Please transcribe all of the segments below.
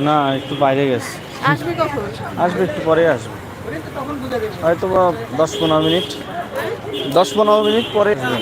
না একটু বাইরে গেছে। আসবে কখন? আসবে একটু পরে আসবে। হয়তো বা দশ পনেরো মিনিট। দশ পনেরো মিনিট পরে আসবে।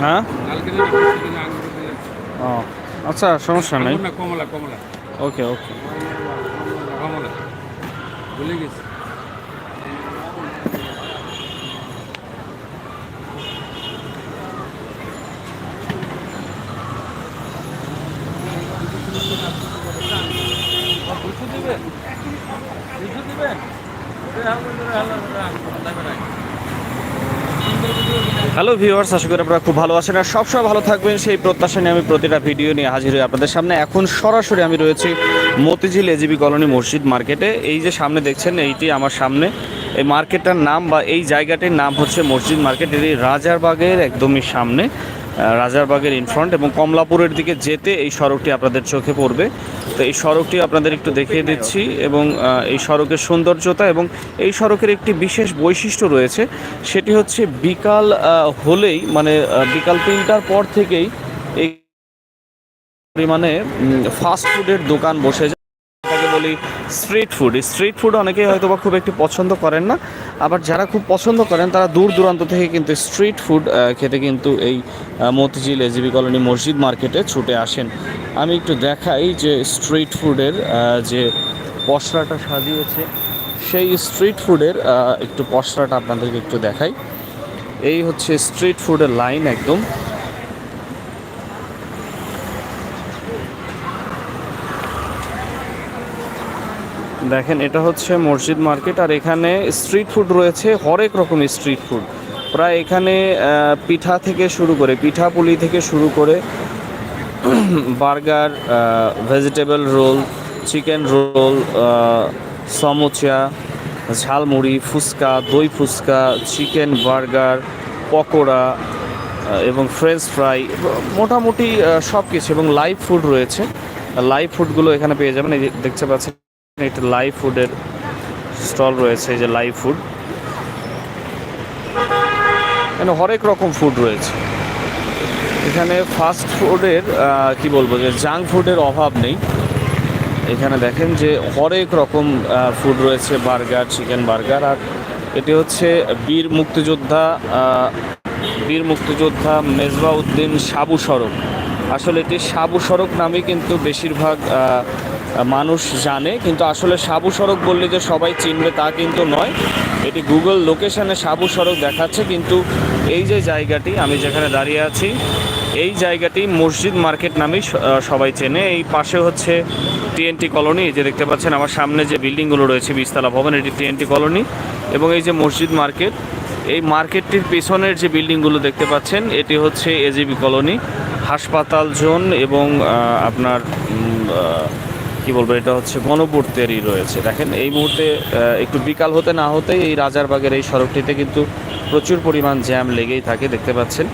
হ্যাঁ? ও আচ্ছা সমস্যা নেই। কমলা কমলা ওকে ওকে। কমলা। ভুলে গেছি। হ্যালো ভিউয়ার্স, আশা করি আপনারা খুব ভালো আছেন আর সবসময় ভালো থাকবেন। সেই প্রত্যাশা নিয়ে আমি প্রতিটা ভিডিও নিয়ে হাজির হই আপনাদের সামনে। এখন সরাসরি আমি রয়েছি মতিঝিল এজিবি কলোনি মসজিদ মার্কেটে। এই যে সামনে দেখছেন, এইটি আমার সামনে। এই মার্কেটটার নাম বা এই জায়গাটির নাম হচ্ছে মসজিদ মার্কেট। এটি রাজারবাগের একদমই সামনে। রাজারবাগের ইনফ্রন্ট এবং কমলাপুরের দিকে যেতে এই সড়কটি আপনাদের চোখে পড়বে। তো এই সড়কটি আপনাদের একটু দেখিয়ে দিচ্ছি এবং এই সড়কের সৌন্দর্যতা এবং এই সড়কের একটি বিশেষ বৈশিষ্ট্য রয়েছে, সেটি হচ্ছে বিকাল হলেই মানে বিকাল তিনটার পর থেকেই এই পরিমাণে ফাস্টফুডের দোকান বসে এটাকে বলি স্ট্রিট ফুড স্ট্রিট ফুড অনেকেই হয়তো বা খুব একটি পছন্দ করেন না। আবার যারা খুব পছন্দ করেন, তারা দূর দূরান্ত থেকে কিন্তু স্ট্রিট ফুড খেতে কিন্তু এই মতিঝিল এজিবি কলোনি মসজিদ মার্কেটে ছুটে আসেন। আমি একটু দেখাই যে স্ট্রিট ফুডের যে পসরাটা সাজিয়েছে, সেই স্ট্রিট ফুডের একটু পসরাটা আপনাদেরকে একটু দেখাই। এই হচ্ছে স্ট্রিট ফুডের লাইন একদম। দেখেন, এটা হচ্ছে মসজিদ মার্কেট আর এখানে স্ট্রিট ফুড রয়েছে, হরেক রকম স্ট্রিট ফুড প্রায় এখানে পিঠা থেকে শুরু করে পিঠা পুলি থেকে শুরু করে, burger vegetable roll chicken roll samosa jhalmuri, phuchka, দই ফুচকা চিকেন বার্গার পকোড়া এবং ফ্রেঞ্চ ফ্রাই মোটামুটি সব কিছু এবং লাইভ ফুড রয়েছে। লাইভ ফুডগুলো এখানে পেয়ে যাবেন, এই দেখতে পাচ্ছেন। এটা লাইভ ফুডের স্টল রয়েছে, এই যে লাইভ ফুড এখানে হরেক রকম ফুড রয়েছে। এখানে ফাস্ট ফুডের কি বলব যে জাঙ্ক ফুডের অভাব নেই। এখানে দেখেন যে হরেক রকম ফুড রয়েছে বার্গার চিকেন বার্গার আর এটি হচ্ছে বীর মুক্তিযোদ্ধা বীর মুক্তিযোদ্ধা মেজবাউদ্দিন সাবু সড়ক। আসলে এটি সাবু সড়ক নামে কিন্তু বেশিরভাগ মানুষ জানে, কিন্তু আসলে সাবু সড়ক বললে যে সবাই চিনবে তা কিন্তু নয়। এটি গুগল লোকেশানে সাবু সড়ক দেখাচ্ছে, কিন্তু এই যে জায়গাটি, আমি যেখানে দাঁড়িয়ে আছি, এই জায়গাটি মসজিদ মার্কেট নামেই সবাই চেনে। এই পাশে হচ্ছে টিএনটি কলোনি যে দেখতে পাচ্ছেন আমার সামনে যে বিল্ডিংগুলো রয়েছে বিশতলা ভবন, এটি টিএনটি কলোনি। এবং এই যে মসজিদ মার্কেট, এই মার্কেটটির পেছনের যে বিল্ডিংগুলো দেখতে পাচ্ছেন, এটি হচ্ছে এজিবি কলোনি। হাসপাতাল জোন এবং আপনার কি বলব, এটা হচ্ছে গণপূর্তেরই রয়েছে। দেখেন, এই মুহূর্তে একটু বিকাল হতে না হতেই এই রাজারবাগের এই সড়কটিতে কিন্তু প্রচুর পরিমাণ জ্যাম লেগেই থাকে, দেখতে পাচ্ছেন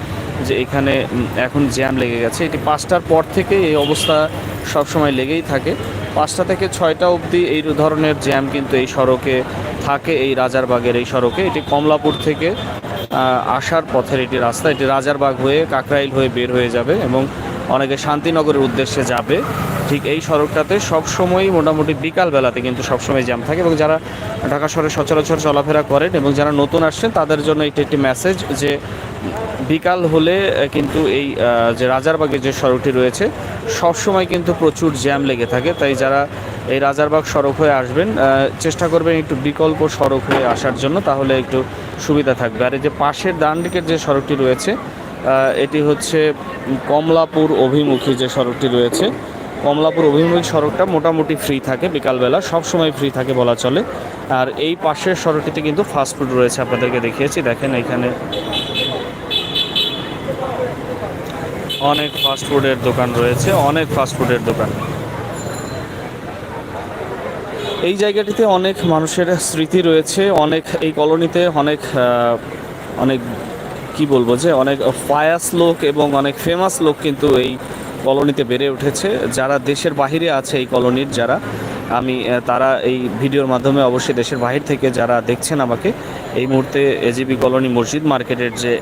যে এখানে এখন জ্যাম লেগে গেছে। এটি পাঁচটার পর থেকে এই অবস্থা সবসময় লেগেই থাকে। পাঁচটা থেকে ছয়টা অবধি এই ধরনের জ্যাম কিন্তু এই সড়কে থাকে, এই রাজারবাগের এই সড়কে। এটি কমলাপুর থেকে আসার পথের এটি রাস্তা। এটি রাজারবাগ হয়ে কাকরাইল হয়ে বের হয়ে যাবে এবং অনেকে শান্তিনগরের উদ্দেশ্যে যাবে। ঠিক এই সড়কটাতে সবসময়ই মোটামুটি বিকালবেলাতে কিন্তু সবসময় জ্যাম থাকে এবং যারা ঢাকা শহরে সচরাচর চলাফেরা করেন এবং যারা নতুন আসছেন, তাদের জন্য এটি একটি মেসেজ যে বিকাল হলে কিন্তু এই যে রাজারবাগের যে সড়কটি রয়েছে, সবসময় কিন্তু প্রচুর জ্যাম লেগে থাকে। তাই যারা এই রাজারবাগ সড়ক হয়ে আসবেন চেষ্টা করবেন একটু বিকল্প সড়ক হয়ে আসার জন্য, তাহলে একটু সুবিধা থাকবে। আর এই যে পাশের ডান দিকের যে সড়কটি রয়েছে এটি হচ্ছে কমলাপুর অভিমুখী যে সড়কটি রয়েছে কমলাপুর অভিমুখী সড়কটা মোটামুটি ফ্রি থাকে বিকালবেলা, সব সময় ফ্রি থাকে বলা চলে। আর এই পাশের সড়কটিতে কিন্তু ফাস্টফুড রয়েছে আপনাদেরকে দেখিয়েছি, দেখেন এখানে অনেক ফাস্টফুডের দোকান রয়েছে, অনেক ফাস্টফুডের দোকান। এই জায়গাটিতে অনেক মানুষের স্মৃতি রয়েছে, অনেক এই কলোনিতে অনেক অনেক কি বলব যে, অনেক ফায়াস লোক এবং অনেক ফেমাস লোক কিন্তু এই কলোনিতে বেড়ে উঠেছে। যারা দেশের বাহিরে আছে এই কলোনির যারা, আমি তারা এই ভিডিওর মাধ্যমে অবশ্যই দেশের বাহির থেকে যারা দেখছেন আমাকে, এই মুহূর্তে এজিবি কলোনি মসজিদ মার্কেটের যে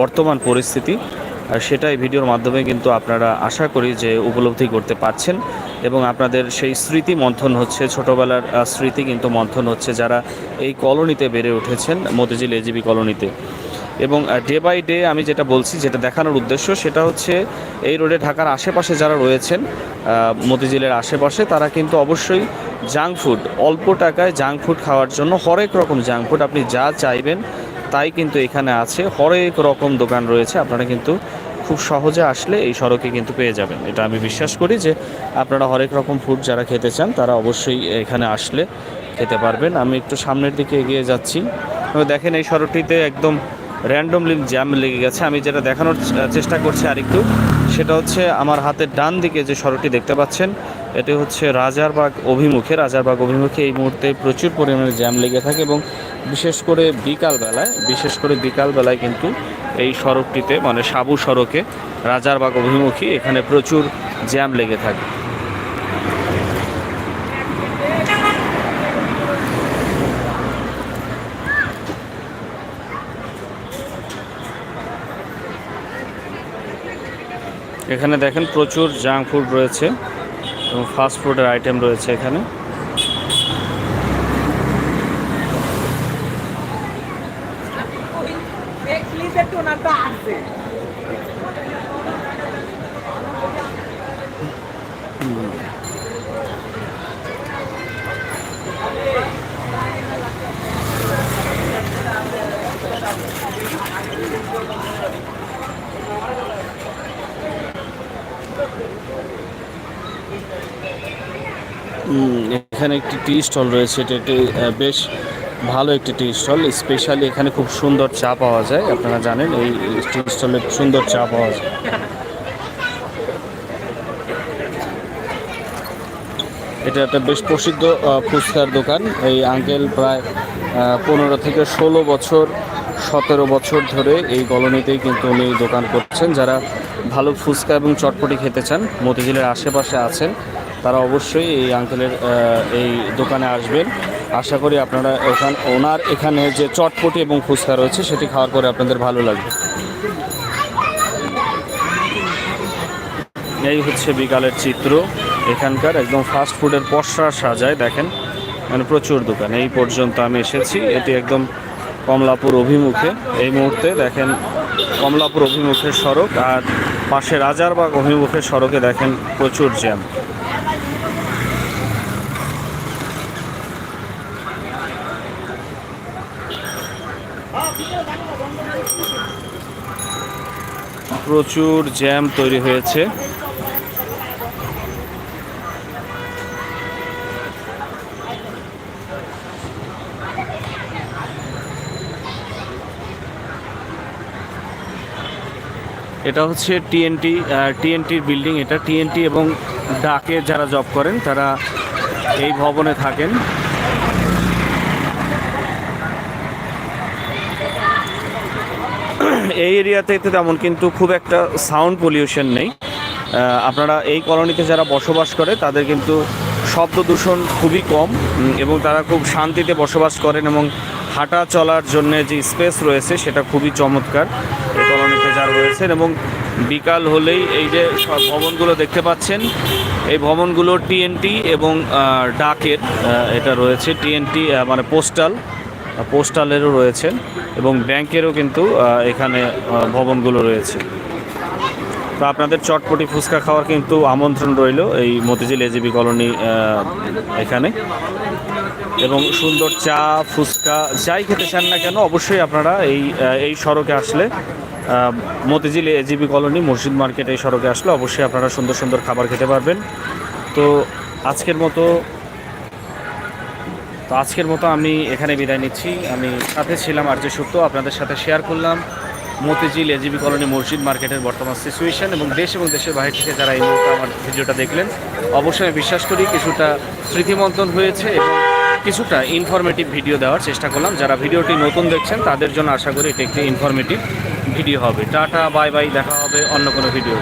বর্তমান পরিস্থিতি আর সেটাই ভিডিওর মাধ্যমে কিন্তু আপনারা আশা করি যে উপলব্ধি করতে পারছেন এবং আপনাদের সেই স্মৃতি মন্থন হচ্ছে, ছোটোবেলার স্মৃতি কিন্তু মন্থন হচ্ছে যারা এই কলোনিতে বেড়ে উঠেছেন, মতিঝিল এজিবি কলোনিতে। এবং ডে বাই ডে আমি যেটা বলছি, যেটা দেখানোর উদ্দেশ্য, সেটা হচ্ছে এই রোডে ঢাকার আশেপাশে যারা রয়েছেন মতিঝিলের আশেপাশে, তারা কিন্তু অবশ্যই জাঙ্ক ফুড অল্প টাকায় জাঙ্ক ফুড খাওয়ার জন্য হরেক রকম জাঙ্ক ফুড আপনি যা চাইবেন তাই কিন্তু এখানে আছে। হরেক রকম দোকান রয়েছে, আপনারা কিন্তু খুব সহজে আসলে এই সড়কে কিন্তু পেয়ে যাবেন। এটা আমি বিশ্বাস করি যে আপনারা হরেক রকম ফুড যারা খেতে চান, তারা অবশ্যই এখানে আসলে খেতে পারবেন। আমি একটু সামনের দিকে এগিয়ে যাচ্ছি। দেখেন এই সড়কটিতে একদম র্যান্ডমলি জ্যাম লেগে গেছে। আমি যেটা দেখানোর চেষ্টা করছি আরেকটু, সেটা হচ্ছে আমার হাতের ডান দিকে যে সড়কটি দেখতে পাচ্ছেন, এটি হচ্ছে রাজারবাগ অভিমুখে। রাজারবাগ অভিমুখে এই মুহূর্তে প্রচুর পরিমাণে জ্যাম লেগে থাকে এবং বিশেষ করে বিকাল বেলায় বিশেষ করে বিকাল বেলায় কিন্তু এই সড়কটিতে মানে সাবু সড়কে, রাজারবাগ অভিমুখী এখানে প্রচুর জ্যাম লেগে থাকে। এখানে দেখেন প্রচুর জাঙ্ক ফুড রয়েছে এবং ফাস্ট ফুডের আইটেম রয়েছে এখানে উম, এখানে একটি টি স্টল রয়েছে, এটা একটি বেশ ভালো একটি টি স্টল, স্পেশালি এখানে খুব সুন্দর চা পাওয়া যায়, আপনারা জানেন এই টি স্টলে সুন্দর চা পাওয়া যায়। এটা একটা বেশ প্রসিদ্ধ ফুচকার দোকান, এই আঙ্কেল প্রায় পনেরো থেকে ষোলো বছর, সতেরো বছর ধরে এই কলোনিতেই কিন্তু উনি দোকান করছেন। যারা ভালো ফুচকা এবং চটপটি খেতে চান, মতিঝিলের আশেপাশে আছেন তারা অবশ্যই এই আঙ্কেলের এই দোকানে আসবেন। আশা করি আপনারা এখান, ওনার এখানে যে চটপটি এবং ফুচকা রয়েছে, সেটি খাওয়ার পরে আপনাদের ভালো লাগবে। এই হচ্ছে বিকালের চিত্র। এখানকার একদম ফাস্ট ফুডের পসরা সাজায়, দেখেন। মানে প্রচুর দোকান। এই পর্যন্ত আমি এসেছি। এটি একদম কমলাপুর অভিমুখে। এই মুহূর্তে দেখেন কমলাপুর অভিমুখের সড়ক আর পাশে রাজারবাগ অভিমুখের সড়কে দেখেন প্রচুর জ্যাম প্রচুর জ্যাম তৈরি হয়েছে। এটা হচ্ছে টিএনটি টিএনটির বিল্ডিং এটা। টিএনটি এবং ডাকে যারা জব করেন, তারা এই ভবনে থাকেন। এই এরিয়াতে তেমন কিন্তু খুব একটা সাউন্ড পলিউশন নেই। আপনারা এই কলোনিতে যারা বসবাস করে, তাদের কিন্তু শব্দ দূষণ খুবই কম এবং তারা খুব শান্তিতে বসবাস করেন এবং হাঁটা চলার জন্য যে স্পেস রয়েছে, সেটা খুবই চমৎকার এই কলোনিতে যারা রয়েছেন। এবং বিকাল হলেই এই যে সব ভবনগুলো দেখতে পাচ্ছেন, এই ভবনগুলো টিএনটি এবং ডাকের এটা রয়েছে টিএনটি মানে পোস্টাল। পোস্টালেরও রয়েছে এবং ব্যাংকেরও কিন্তু এখানে ভবনগুলো রয়েছে। তো আপনাদের চটপটি ফুচকা খাওয়ার কিন্তু আমন্ত্রণ রইল এই মতিঝিল এজিবি কলোনি এখানে। এবং সুন্দর চা, ফুচকা, যাই খেতে চান না কেন, অবশ্যই আপনারা এই এই সড়কে আসলে মতিঝিল এজিবি কলোনি, মসজিদ মার্কেট এই সড়কে আসলে অবশ্যই আপনারা সুন্দর সুন্দর খাবার খেতে পারবেন। তো আজকের মতো তো আজকের মতো আমি এখানে বিদায় নিচ্ছি। আমি সাথে ছিলাম আর যে সত্য আপনাদের সাথে শেয়ার করলাম। মতিঝিল এজিবি কলোনি মসজিদ মার্কেটের বর্তমান সিচুয়েশন এবং দেশ এবং দেশের বাইরে থেকে যারা এই মুহূর্তে আমার ভিডিওটা দেখলেন, অবশ্যই আমি বিশ্বাস করি কিছুটা স্মৃতিমন্থন হয়েছে এবং কিছুটা ইনফরমেটিভ ভিডিও দেওয়ার চেষ্টা করলাম। যারা ভিডিওটি নতুন দেখছেন, তাদের জন্য আশা করি এটি একটি ইনফরমেটিভ ভিডিও হবে। টাটা বাই বাই দেখা হবে অন্য কোনো ভিডিও